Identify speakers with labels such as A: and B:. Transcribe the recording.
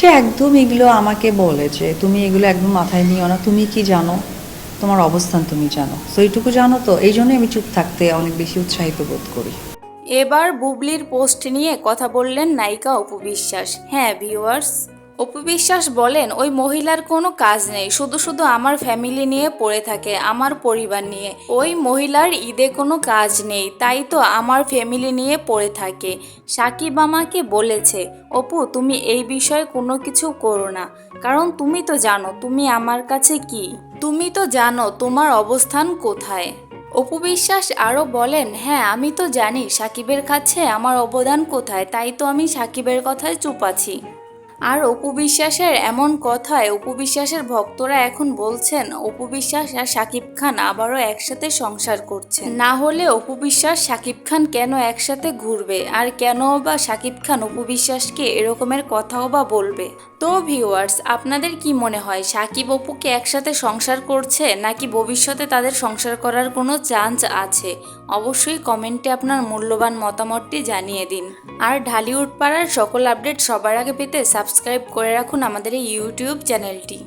A: সে একদম এগুলো আমাকে বলে যে, তুমি এগুলো একদম মাথায় নিও না। তুমি কি জানো? তোমার অবস্থান তুমি জানো। তো এইটুকু জানো তো? এই জন্যই আমি চুপ থাকতে অনেক বেশি উৎসাহিত বোধ করি।
B: এবার বুবলির পোস্ট নিয়ে কথা বললেন নায়িকা অপু বিশ্বাস। হ্যাঁ ভিউয়ার্স। অপু বিশ্বাস বলেন, ওই মহিলার কোনো কাজ নেই, শুধু শুধু আমার ফ্যামিলি নিয়ে পড়ে থাকে, আমার পরিবার নিয়ে। ওই মহিলার ঈদে কোনো কাজ নেই, তাই তো আমার ফ্যামিলি নিয়ে পড়ে থাকে। সাকিব আমাকে বলেছে, অপু, তুমি এই বিষয়ে কোনো কিছু করো না, কারণ তুমি তো জানো, তুমি আমার কাছে কি? তুমি তো জানো তোমার অবস্থান কোথায়। অপু বিশ্বাস আরও বলেন হ্যাঁ আমি তো জানি সাকিবের কাছে আমার অবদান কোথায়, তাই তো আমি সাকিবের কথায় চুপ আছি। আর অপু বিশ্বাসের এমন কথায় অপু বিশ্বাসের ভক্তরা এখন বলছেন অপু বিশ্বাস আর সাকিব খান আবারও একসাথে সংসার করছে না হলে অপু বিশ্বাস সাকিব খান কেন একসাথে ঘুরবে? আর কেন বা সাকিব খান অপু বিশ্বাসকে এরকমের কথাও বা বলবে? তো ভিউয়ার্স আপনাদের কি মনে হয়, সাকিব অপুকে একসাথে সংসার করছে নাকি ভবিষ্যতে তাদের সংসার করার কোনো চান্স আছে? অবশ্যই কমেন্টে আপনার মূল্যবান মতামতটি জানিয়ে দিন। আর ঢালিউড পাড়ার সকল আপডেট সবার আগে পেতে সাবস্ক্রাইব করে রাখুন আমাদের এই ইউটিউব চ্যানেলটি।